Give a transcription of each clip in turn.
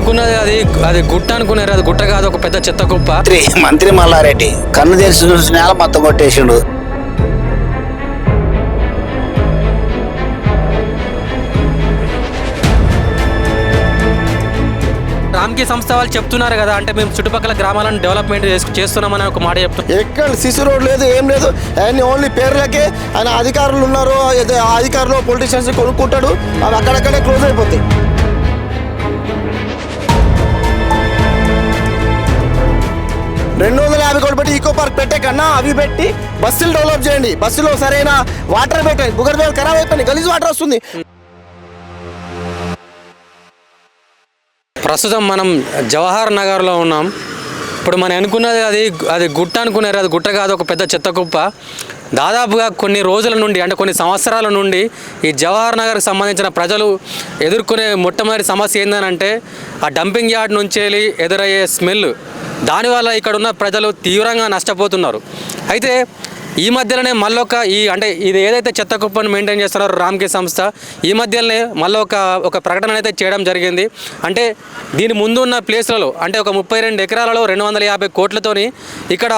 అనుకున్నది అది అది గుట్ట అనుకున్నారు అది గుట్ట కాదు ఒక పెద్ద చెత్త కుప్ప. మంత్రి మంత్రి మల్లారెడ్డి కన్ను తెరిచి చూసి నేల మొత్తం కొట్టేసిండు. రామ్కి సంస్థ వాళ్ళు చెప్తున్నారు కదా అంటే మేము చుట్టుపక్కల గ్రామాలను డెవలప్మెంట్ చేసు- చేస్తున్నామని ఒక మాట చెప్తున్నారు ఎక్కడ సిసి రోడ్ లేదు ఏం లేదు. ఆయన ఓన్లీ పేర్లకే ఆయన అధికారులు ఉన్నారు అధికారులు పొలిటీషియన్స్ కొనుక్కుంటాడు అవి అక్కడక్కడే క్లోజ్ అయిపోతాయి. రెండు వందల యాభై కోట్లు పెట్టి ఈకో పార్క్ పెట్టే కన్నా అవి పెట్టి బస్సులు డెవలప్ చేయండి. బస్సులో సరైన వాటర్ పెట్టండి. భూగర్భ ఖరాబ్ అయిపోయింది గలీజ్ వాటర్ వస్తుంది. ప్రస్తుతం మనం జవహర్ నగర్లో ఉన్నాం. ఇప్పుడు మనం అనుకున్నది అది అది గుట్ట అనుకున్నారు. అది గుట్ట కాదు ఒక పెద్ద చెత్త కుప్ప. దాదాపుగా కొన్ని రోజుల నుండి అంటే కొన్ని సంవత్సరాల నుండి ఈ జవహర్ నగర్కి సంబంధించిన ప్రజలు ఎదుర్కొనే మొట్టమొదటి సమస్య ఏంటంటే ఆ డంపింగ్ యార్డ్ నుంచి వెళ్ళి ఎదురయ్యే స్మెల్. దానివల్ల ఇక్కడ ఉన్న ప్రజలు తీవ్రంగా నష్టపోతున్నారు. అయితే ఈ మధ్యలోనే మళ్ళొక ఈ అంటే ఇది ఏదైతే చెత్త కుప్పను మెయింటైన్ చేస్తున్నారో రామ్కి సంస్థ ఈ మధ్యలోనే మళ్ళీ ఒక ఒక ప్రకటన అయితే చేయడం జరిగింది. అంటే దీని ముందు ఉన్న ప్లేస్లలో అంటే ఒక ముప్పై రెండు ఎకరాలలో రెండు వందల యాభై కోట్లతోని ఇక్కడ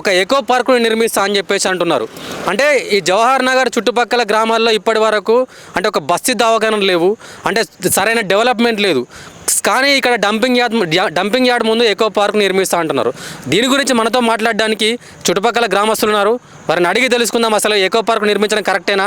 ఒక ఎకో పార్కుని నిర్మిస్తా అని చెప్పేసి అంటున్నారు. అంటే ఈ జవహర్ నగర్ చుట్టుపక్కల గ్రామాల్లో ఇప్పటి వరకు అంటే ఒక బస్తీ దవాఖానలు లేవు. అంటే సరైన డెవలప్మెంట్ లేదు. కానీ ఇక్కడ డంపింగ్ యార్డ్ డంపింగ్ యార్డ్ ముందు ఎకో పార్క్ నిర్మిస్తా అంటున్నారు. దీని గురించి మనతో మాట్లాడడానికి చుట్టుపక్కల గ్రామస్తులు ఉన్నారు. వారిని అడిగి తెలుసుకుందాం అసలు ఎకో పార్క్ నిర్మించడం కరెక్టేనా?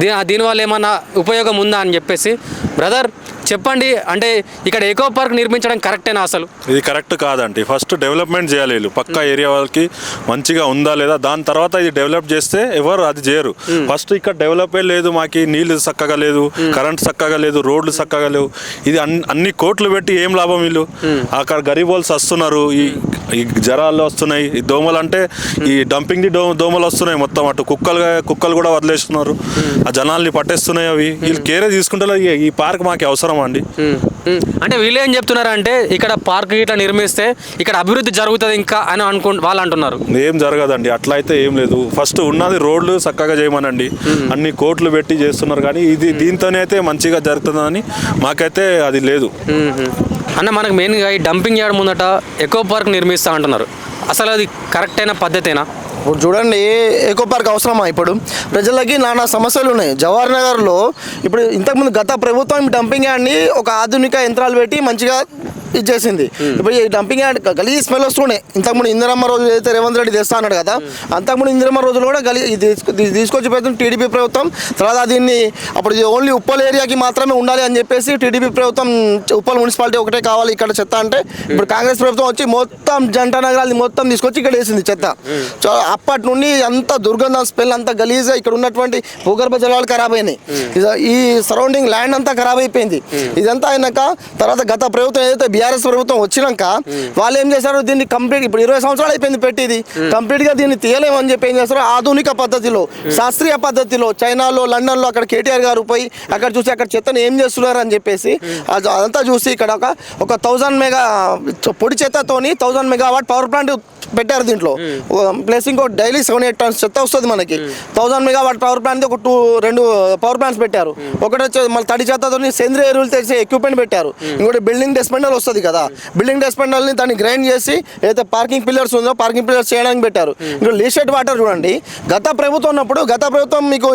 దీ దీనివల్ల ఏమన్నా ఉపయోగం ఉందా అని చెప్పేసి. బ్రదర్ చెప్పండి. అంటే ఇక్కడ ఎకో పార్క్ నిర్మించడం కరెక్టేనా అసలు? ఇది కరెక్ట్ కాదండి. ఫస్ట్ డెవలప్మెంట్ చేయాలి వీళ్ళు. పక్క ఏరియా వాళ్ళకి మంచిగా ఉందా లేదా? దాని తర్వాత ఇది డెవలప్ చేస్తే ఎవరు అది చేయరు. ఫస్ట్ ఇక్కడ డెవలపే లేదు మాకి నీళ్ళు చక్కగా లేదు కరెంట్ చక్కగా లేదు రోడ్లు చక్కగా లేవు. ఇది అన్ని అన్ని కోట్లు పెట్టి ఏం లాభం వీళ్ళు? అక్కడ గరీబ్ వాళ్ళు వస్తున్నారు ఈ ఈ జ్వరాలు వస్తున్నాయి. ఈ దోమలు అంటే ఈ డంపింగ్ ది దోమ దోమలు వస్తున్నాయి మొత్తం అటు కుక్కలు కుక్కలు కూడా వదిలేస్తున్నారు. ఆ జనాల్ని పట్టేస్తున్నాయి అవి. వీళ్ళు కేరే తీసుకుంటారు ఈ పార్క్ మాకు అవసరమా అండి. అంటే వీళ్ళు ఏం చెప్తున్నారంటే ఇక్కడ పార్క్ ఇట్లా నిర్మిస్తే ఇక్కడ అభివృద్ధి జరుగుతుంది ఇంకా అని అనుకు వాళ్ళు అంటున్నారు. ఏం జరగదండి. అట్లా అయితే ఏం లేదు. ఫస్ట్ ఉన్నది రోడ్లు చక్కగా చేయమనండి. అన్ని కోట్లు పెట్టి చేస్తున్నారు కానీ ఇది దీంతోనే అయితే మంచిగా జరుగుతుందని మాకైతే అది లేదు. అన్న మనకు మెయిన్గా ఈ డంపింగ్ యార్డ్ ముందట ఎకో పార్క్ నిర్మిస్తా అంటున్నారు. అసలు అది కరెక్ట్ అయిన పద్ధతేనా? ఇప్పుడు చూడండి ఎకో పార్క్ అవసరమా ఇప్పుడు? ప్రజలకి నానా సమస్యలు ఉన్నాయి. జవహర్ నగర్లో ఇప్పుడు ఇంతకుముందు గత ప్రభుత్వం డంపింగ్ యార్డ్ని ఒక ఆధునిక యంత్రాలు పెట్టి మంచిగా ఇచ్చేసింది. ఇప్పుడు ఈ డంపింగ్ యార్డ్ గలీజ్ స్మెల్ వస్తుండే. ఇంతకుముందు ఇందిరమ్మ రోజు అయితే రేవంత్ రెడ్డి తెస్తా అన్నాడు కదా అంతకుముందు ఇందిరమ్మ రోజులు కూడా గలీ తీసుకొచ్చి పెడుతుంది టీడీపీ ప్రభుత్వం తర్వాత దీన్ని అప్పుడు ఓన్లీ ఉప్పల్ ఏరియాకి మాత్రమే ఉండాలి అని చెప్పేసి టీడీపీ ప్రభుత్వం ఉప్పల్ మున్సిపాలిటీ ఒకటే కావాలి ఇక్కడ చెత్త అంటే ఇప్పుడు కాంగ్రెస్ ప్రభుత్వం వచ్చి మొత్తం జంట నగరాలు మొత్తం తీసుకొచ్చి ఇక్కడ వేసింది చెత్త. సో అప్పటి నుండి అంత దుర్గంధం స్మెల్ అంతా గలీజ్గా ఇక్కడ ఉన్నటువంటి భూగర్భ జలాలు ఖరాబ్ అయినాయి. ఇది- ఈ సరౌండింగ్ ల్యాండ్ అంతా ఖరాబ్ అయిపోయింది. ఇదంతా అయినాక తర్వాత గత ప్రభుత్వం ఏదైతే బీఆర్ఎస్ ప్రభుత్వం వచ్చినాక వాళ్ళు ఏం చేశారు? దీన్ని కంప్లీట్ ఇప్పుడు ఇరవై సంవత్సరాలు అయిపోయింది పెట్టి ఇది కంప్లీట్గా దీన్ని తీయలేమని చెప్పి ఏం చేస్తారు ఆధునిక పద్ధతిలో శాస్త్రీయ పద్ధతిలో చైనాలో లండన్లో అక్కడ కేటీఆర్ గారు పోయి అక్కడ చూసి అక్కడ చెత్తను ఏం చేస్తున్నారు అని చెప్పేసి అది- అదంతా చూసి ఇక్కడ ఒక ఒక థౌజండ్ మెగా పొడి చెత్తతోని థౌజండ్ మెగావాట్ పవర్ ప్లాంట్ పెట్టారు దీంట్లో. ప్లస్ ఇంకో డైలీ సెవెన్ ఎయిట్ టన్స్ చెత్త వస్తుంది మనకి. థౌసండ్ మెగావాట్ పవర్ ప్లాంట్ ఒక టూ రెండు పవర్ ప్లాంట్స్ పెట్టారు. ఒకటి వచ్చి మళ్ళీ తడి చెత్తతో సేంద్రియ ఎరువులు తెచ్చే ఎక్విప్మెంట్ పెట్టారు. ఇంకోటి బిల్డింగ్ డెస్పెండల్ వస్తుంది కదా. బిల్డింగ్ డెస్పెండల్ని దాన్ని గ్రైండ్ చేసి ఏదైతే పార్కింగ్ పిల్లర్స్ ఉందో పార్కింగ్ పిల్లర్స్ చేయడానికి పెట్టారు. ఇప్పుడు లీషెడ్ వాటర్ చూడండి. గత ప్రభుత్వం ఉన్నప్పుడు గత ప్రభుత్వం మీకు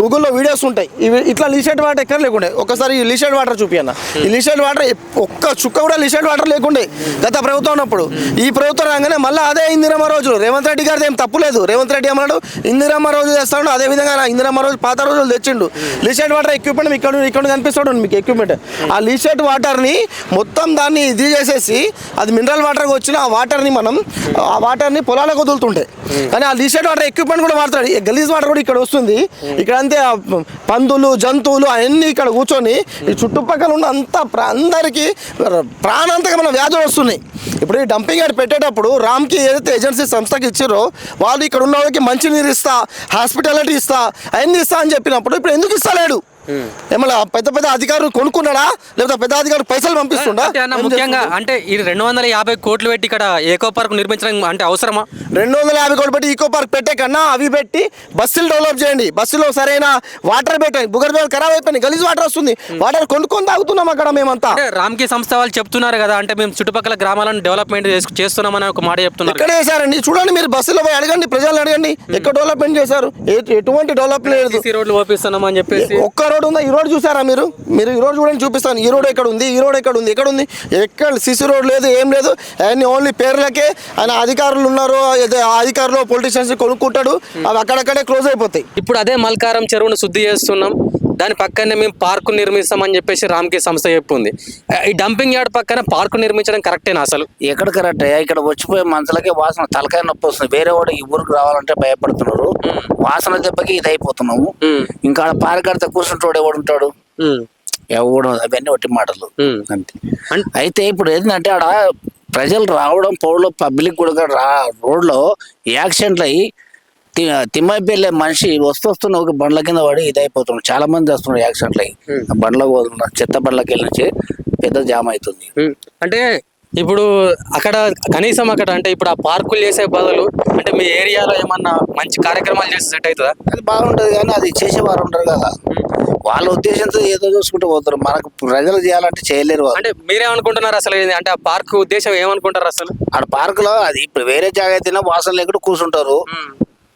గూగుల్లో వీడియోస్ ఉంటాయి. ఇవి ఇట్లా లీషెడ్ వాటర్ ఎక్కడ లేకుండే. ఒకసారి ఈ లీషెడ్ వాటర్ చూపియన్న ఈ లీషెడ్ వాటర్ ఒక్క చుక్క కూడా లీషెడ్ వాటర్ లేకుండే. గత ప్రభుత్వం ఉన్నప్పుడు. ఈ ప్రభుత్వం రాగానే మళ్ళీ అదే ఇందిరమ్మ రోజు రేవంత్ రెడ్డి గారిది ఏం తప్పు లేదు. రేవంత్ రెడ్డి అమ్మడు ఇందిరమ్మ రోజు చేస్తాడు అదే విధంగా ఇందిరమ్మ రోజు పాత రోజులు తెచ్చిండు. లీషెడ్ వాటర్ ఎక్విప్మెంట్ ఇక్కడ ఇక్కడ కనిపిస్తాడు మీకు ఎక్విప్మెంట్ ఆ లీషెడ్ వాటర్ని మొత్తం దాని పొలాన్ని ఇది చేసేసి అది మినరల్ వాటర్గా వచ్చిన ఆ వాటర్ని మనం ఆ వాటర్ని పొలాలకు వదులుతుంటే. కానీ ఆ లీషెడ్ వాటర్ ఎక్విప్మెంట్ కూడా వాడతాడు. గలీజ్ వాటర్ కూడా ఇక్కడ వస్తుంది. ఇక్కడ అంతే పందులు జంతువులు అవన్నీ ఇక్కడ కూర్చొని ఈ చుట్టుపక్కల ఉన్న అంత అందరికీ ప్రాణాంతకమైన వ్యాధులు వస్తున్నాయి. ఇప్పుడు ఈ డంపింగ్ యార్డ్ పెట్టేటప్పుడు రామ్కి ఏదైతే ఏజెన్సీ సంస్థకి ఇచ్చారో వాళ్ళు ఇక్కడ ఉన్న వాళ్ళకి మంచి నీరు ఇస్తా హాస్పిటాలిటీ ఇస్తా అవన్నీ ఇస్తా అని చెప్పినప్పుడు ఇప్పుడు ఎందుకు ఇస్తలేడు? ఏమన్నా పెద్ద పెద్ద అధికారులు కొనుక్కున్నాడా? లేకపోతే పెద్ద అధికారులు పైసలు పంపిస్తుండా? ముఖ్యంగా? అంటే ఈ రెండు వందల యాభై కోట్లు పెట్టి ఇక్కడ ఏకో పార్క్ నిర్మించడం అంటే అవసరమా? రెండు వందల యాభై కోట్లు పెట్టి ఈకో పార్క్ పెట్టే కన్నా అవి పెట్టి బస్సులు డెవలప్ చేయండి. బస్సులో సరైన వాటర్ పెట్టండి. భూగర్భాలు ఖరాబ్ అయిపోయింది గలీజ్ వాటర్ వస్తుంది. వాటర్ కొనుక్కొని తాగుతున్నాం అక్కడ మేమంతా. రామ్కి సంస్థ వాళ్ళు చెప్తున్నారు కదా అంటే మేము చుట్టుపక్కల గ్రామాలను డెవలప్మెంట్ చేసు- చేస్తున్నామని ఒక మాట చెప్తున్నారు. ఎక్కడ చేశారండి? చూడండి మీరు బస్సులో పోయి అడగండి ప్రజలను అడగండి. ఎక్కడ డెవలప్మెంట్ చేశారు? ఎటువంటి డెవలప్ లేదు. సీసీ రోడ్లు ఓపిస్తున్నాం అని చెప్పేసి ఒక్క రోడ్ ఉందా ఈ రోడ్ చూసారా మీరు? మీరు ఈ రోడ్ చూడండి చూపిస్తాను. ఈ రోడ్ ఎక్కడ ఉంది ఈ రోడ్ ఎక్కడ ఉంది ఎక్కడ ఉంది ఎక్కడ సిసి రోడ్ లేదు ఏం లేదు. అవన్నీ ఓన్లీ పేర్లకే ఆయన అధికారులు ఉన్నారు అధికారులు పొలిటీషియన్స్ కొనుక్కుంటాడు. అవి అక్కడక్కడే క్లోజ్ అయిపోతాయి. ఇప్పుడు అదే మల్కారం చెరువును శుద్ధి చేస్తున్నాం. దాని పక్కనే మేము పార్కు నిర్మిస్తామని చెప్పేసి రామ్కి సంస్థ చెప్పింది. ఈ డంపింగ్ యార్డ్ పక్కన పార్కు నిర్మించడం కరెక్టేనా అసలు? ఎక్కడ కరెక్ట్? ఇక్కడ వచ్చిపోయే మనుషులకే వాసన తలకాయ నొప్పి వస్తుంది. వేరే వాడు ఈ ఊరికి రావాలంటే భయపడుతున్నారు. వాసన దెబ్బకి ఇది అయిపోతున్నాము. ఇంకా ఆడ పారి కడితే కూర్చుంటాడు ఎవడు ఉంటాడు? ఎవడు? అవన్నీ ఒట్టి మాటలు. అంతే. అయితే ఇప్పుడు ఏంటంటే ఆడ ప్రజలు రావడం పోవడం పబ్లిక్ కూడా రా రోడ్లో యాక్సిడెంట్లు అయ్యి తి- తిమ్మైపెళ్ళే మనిషి వస్తూ వస్తున్న ఒక బండ్ల కింద పడి ఇదైపోతున్నాడు. చాలా మంది వస్తున్నారు యాక్సిడెంట్లు అయ్యి ఆ పోతున్నారు చెత్త బండ్లకి వెళ్ళి నుంచి పెద్ద జామ్ అవుతుంది. అంటే ఇప్పుడు అక్కడ కనీసం అక్కడ అంటే ఇప్పుడు ఆ పార్కులు చేసే బదులు అంటే మీ ఏరియాలో ఏమన్నా మంచి కార్యక్రమాలు చేస్తే సెట్ అవుతుందా? అది బాగుంటది కానీ అది చేసేవారు ఉంటారు కదా. వాళ్ళ ఉద్దేశంతో ఏదో చూసుకుంటూ పోతారు. మనకు ప్రజలు చేయాలంటే చేయలేరు అంటే మీరేమనుకుంటున్నారు అసలు? అంటే ఆ పార్క్ ఉద్దేశం ఏమనుకుంటారు అసలు? ఆడ పార్కులో అది ఇప్పుడు వేరే జాగా అయితేనే వాసన లేకుండా కూర్చుంటారు.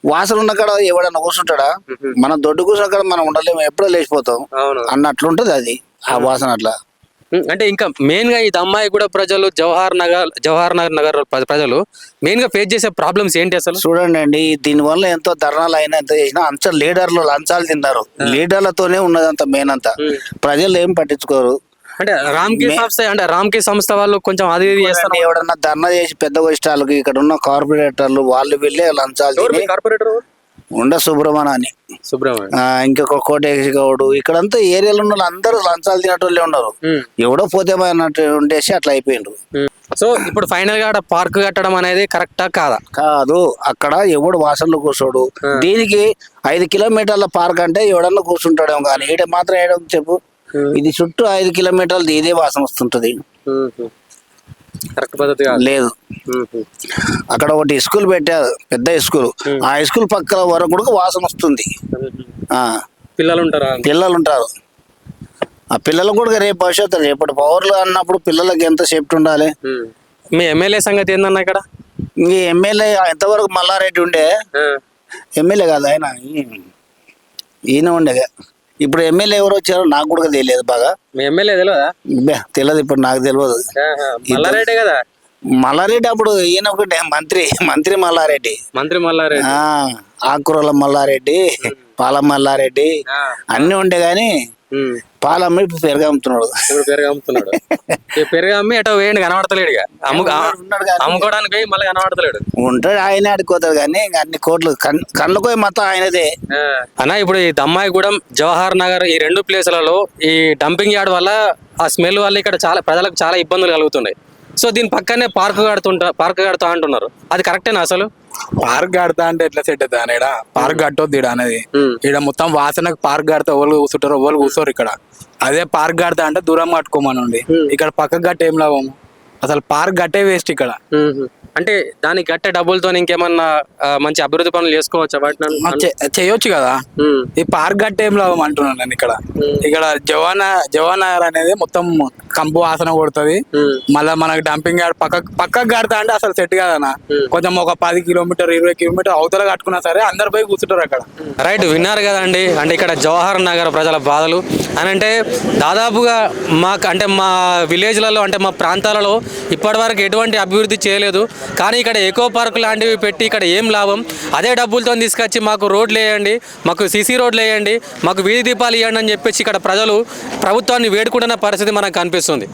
వాసన ఉన్న కాడ ఎవడన్నా కూర్చుంటాడా? మనం దొడ్డు కూర్చున్న కాడ మనం ఉండలేము ఎప్పుడో లేచిపోతాం. అన్నట్లుంటది అది ఆ వాసన అట్లా. అంటే ఇంకా మెయిన్గా ఈ అమ్మాయి కూడా ప్రజలు జవహర్ నగర్ జవహర్ నగర్ నగర్ ప్ర- ప్రజలు మెయిన్గా ఫేస్ చేసే ప్రాబ్లమ్స్ ఏంటి అసలు? చూడండి అండి దీనివల్ల ఎంతో ధర్నాలు అయినా ఎంత చేసినా అంత లీడర్లు లంచాలు తిన్నారు. లీడర్లతోనే ఉన్నదంత మెయిన్ అంతా. ప్రజలు ఏం పట్టించుకోరు. అంటే రామ్కి సంస్థ అంటే రామ్కి సంస్థ వాళ్ళు కొంచెం అది ఇది చేస్తారు. ఎవడన్నా ధర్నా చేసి పెద్ద ఇష్టాలకి ఇక్కడ ఉన్న కార్పొరేటర్లు వాళ్ళు వెళ్ళే లంచాలు తిని కార్పొరేటర్ ఉండ సుబ్రహ్మణ్య. అని సుబ్రహ్మణ్యం ఇంకొక కోటేశ్ గౌడు. ఇక్కడంతా ఏరియాలో ఉన్న వాళ్ళు అందరూ లంచాలు తినటోళ్ళే ఉన్నారు. ఎవడో పోతే అన్నట్టు ఉండేసి అట్లా అయిపోయిండ్రు. సో ఇప్పుడు ఫైనల్గా పార్క్ కట్టడం అనేది కరెక్టా కాదా? కాదు. అక్కడ ఎవడు వాసనలు కూర్చోడు. దీనికి ఐదు కిలోమీటర్ల పార్క్ అంటే ఎవడన్నా కూర్చుంటాడేమో కానీ ఈడ మాత్రం ఏడో చెప్పు. ఇది చుట్టూ ఐదు కిలోమీటర్లు ఇదే వాసన వస్తుంటది. కరెక్ట్ పద్ధతి కాదు. లేదు. అక్కడ ఒకటి స్కూల్ పెట్టారు పెద్ద స్కూల్. ఆ స్కూల్ పక్కల వరకు కూడా వాసన వస్తుంది. ఆ. పిల్లలు ఉంటారా పిల్లలు ఉంటారు ఆ పిల్లలు కూడా రేపు భవిష్యత్తు రేపటి పవర్లు అన్నప్పుడు పిల్లలకి ఎంత సేఫ్టీ ఉండాలి. మీ ఎమ్మెల్యే సంగతి ఏందన్న ఇక్కడ? ఇంక ఎమ్మెల్యే ఎంతవరకు మల్లారెడ్డి ఉండే? ఎమ్మెల్యే కాదు ఆయన ఈ- ఈయన ఉండేగా. ఇప్పుడు ఎమ్మెల్యే ఎవరు వచ్చారో నాకు కూడా తెలియదు బాగా. మీ ఎమ్మెల్యే తెలియదా బే, తెలియదు ఇప్పుడు నాకు తెలియదు మల్లారెడ్డి కదా? మల్లారెడ్డి అప్పుడు ఈయన ఒకటే మంత్రి మంత్రి మల్లారెడ్డి. మంత్రి మల్లారెడ్డి. ఆ ఆకుకూరల మల్లారెడ్డి పాల మల్లారెడ్డి ఆ. అన్ని ఉండే గాని ఉమ్. పాలమ్మ ఇప్పుడు పెరుగు అమ్ముతున్నాడు ఇప్పుడు పెరుగు అమ్ముతున్నాడు పెరుగు అమ్మి ఎటో వేయండి కనబడతలేడు. అమ్ముకోవడానికి పోయి మళ్ళీ కనబడతలేడు. ఉంటాడు ఆయనే ఆడుకోతాడు కానీ అన్ని కోట్లు కళ్ళకు మొత్తం ఆయనదే. అన్న ఇప్పుడు ఈ దమ్మాయిగూడెం జవహర్ నగర్ ఈ రెండు ప్లేసులలో ఈ డంపింగ్ యార్డ్ వల్ల ఆ స్మెల్ వల్ల ఇక్కడ చాలా ప్రజలకు చాలా ఇబ్బందులు కలుగుతున్నాయి. సో దీని పక్కనే పార్క్ కడుతుంటా పార్క్ కడతా అంటున్నారు. అది కరెక్టేనా అసలు? పార్క్ కడతా అంటే ఎట్లా సెట్ అవుతుంది ఈడ పార్క్ కట్టొద్దు ఈడ అనేది. ఈడ మొత్తం వాసనకు పార్క్ కడితే ఎవరు కూర్చుంటారు ఎవరు కూర్చోరు ఇక్కడ. అదే పార్క్ కడతా అంటే దూరం కట్టుకోమనండి ఇక్కడ పక్కకు కట్ట ఏం లాభం? అసలు పార్క్ కట్టే వేస్ట్ ఇక్కడ. అంటే దానికి గట్టే డబ్బులతో ఇంకేమన్నా మంచి అభివృద్ధి పనులు చేసుకోవచ్చా వాటిని చేయొచ్చు కదా. ఈ పార్క్ కట్టే ఏం లాభం అంటున్నాను నేను ఇక్కడ. ఇక్కడ జవాన్ జవాన్ నగర్ అనేది మొత్తం కంపు వాసన కొడుతుంది. మళ్ళీ మనకి డంపింగ్ యార్డ్ పక్క పక్కకు కడతా అంటే అసలు సెట్ కాదన్న. కొంచెం ఒక పది కిలోమీటర్ ఇరవై కిలోమీటర్ అవతల కట్టుకున్నా సరే అందరు పోయి కూర్చుంటారు అక్కడ. రైట్ విన్నారు కదండి. అంటే ఇక్కడ జవహర్ నగర్ ప్రజల బాధలు. అని అంటే దాదాపుగా మాకు అంటే మా విలేజ్లలో అంటే మా ప్రాంతాలలో ఇప్పటివరకు ఎటువంటి అభివృద్ధి చేయలేదు. కానీ ఇక్కడ ఎకో పార్క్ లాంటివి పెట్టి ఇక్కడ ఏం లాభం? అదే డబ్బులతో తీసుకొచ్చి మాకు రోడ్లు వేయండి మాకు సీసీ రోడ్లు వేయండి మాకు వీధి దీపాలు ఇవ్వండి అని చెప్పేసి ఇక్కడ ప్రజలు ప్రభుత్వాన్ని వేడుకుంటున్న పరిస్థితి మనకు కనిపిస్తుంది. しとんで。